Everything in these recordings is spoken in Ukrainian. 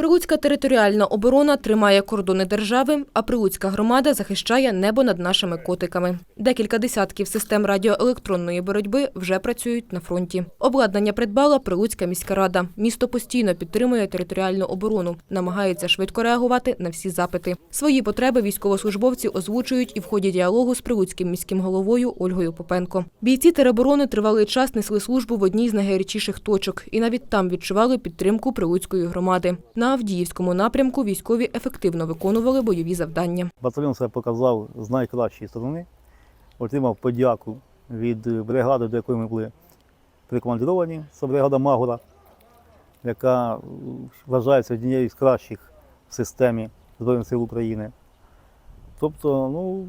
Прилуцька територіальна оборона тримає кордони держави, а Прилуцька громада захищає небо над нашими котиками. Декілька десятків систем радіоелектронної боротьби вже працюють на фронті. Обладнання придбала Прилуцька міська рада. Місто постійно підтримує територіальну оборону, намагається швидко реагувати на всі запити. Свої потреби військовослужбовці озвучують і в ході діалогу з прилуцьким міським головою Ольгою Попенко. Бійці тероборони тривалий час несли службу в одній з найгарячіших точок, і навіть там відчували підтримку прилуцької громади. На Авдіївському напрямку військові ефективно виконували бойові завдання. Батальйон себе показав з найкращої сторони, отримав подяку від бригади, до якої ми були прикомандировані. Це бригада Магура, яка вважається однією з кращих в системі Збройних сил України. Тобто, ну,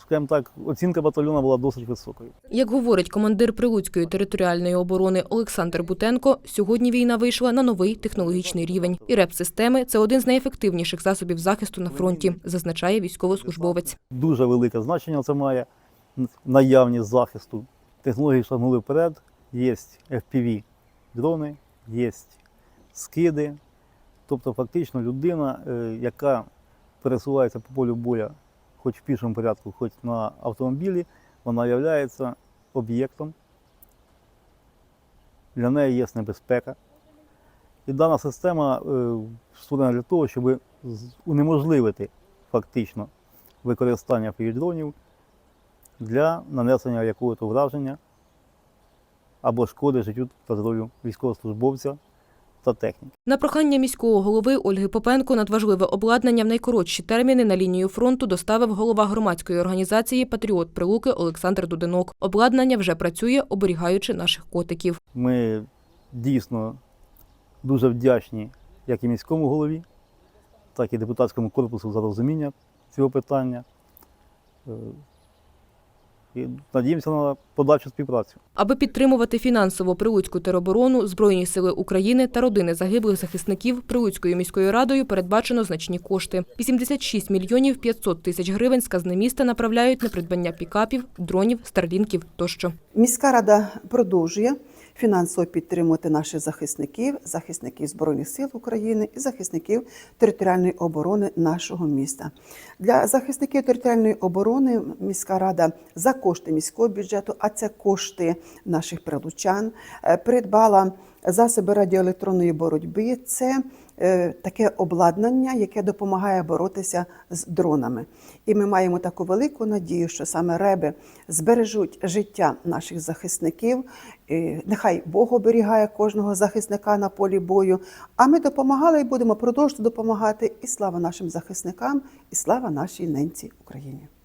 скажімо так, оцінка батальйону була досить високою. Як говорить командир Прилуцької територіальної оборони Олександр Бутенко, сьогодні війна вийшла на новий технологічний рівень. І РЕП-системи – це один з найефективніших засобів захисту на фронті, зазначає військовослужбовець. Дуже велике значення це має наявність захисту. Технології шагнули вперед, є FPV дрони, є скиди. Тобто, фактично людина, е, яка пересувається по полю боя, хоч в пішому порядку, хоч на автомобілі, вона є об'єктом. Для неї є небезпека. І дана система е, створена для того, щоб унеможливити фактично використання дронів для нанесення якогось враження або шкоди життю та здоров'ю військовослужбовця та техніки. На прохання міського голови Ольги Попенко надважливе обладнання в найкоротші терміни на лінію фронту доставив голова громадської організації Патріот Прилуки Олександр Дудинок. Обладнання вже працює, оберігаючи наших котиків. Ми дійсно дуже вдячні як і міському голові, так і депутатському корпусу за розуміння цього питання. І надіємося на подальшу співпрацю. Аби підтримувати фінансово Прилуцьку тероборону, Збройні сили України та родини загиблих захисників Прилуцькою міською радою передбачено значні кошти. 86 мільйонів 500 тисяч гривень з казни міста направляють на придбання пікапів, дронів, старлінків тощо. Міська рада продовжує фінансово підтримувати наших захисників, захисників Збройних сил України і захисників територіальної оборони нашого міста. Для захисників територіальної оборони міська рада за кошти міського бюджету, а це кошти наших прилучан, е, придбала засоби радіоелектронної боротьби. Це е, таке обладнання, яке допомагає боротися з дронами. І ми маємо таку велику надію, що саме реби збережуть життя наших захисників. І Нехай Бог оберігає кожного захисника на полі бою. А ми допомагали і будемо продовжувати допомагати. І слава нашим захисникам, і слава нашій ненці Україні.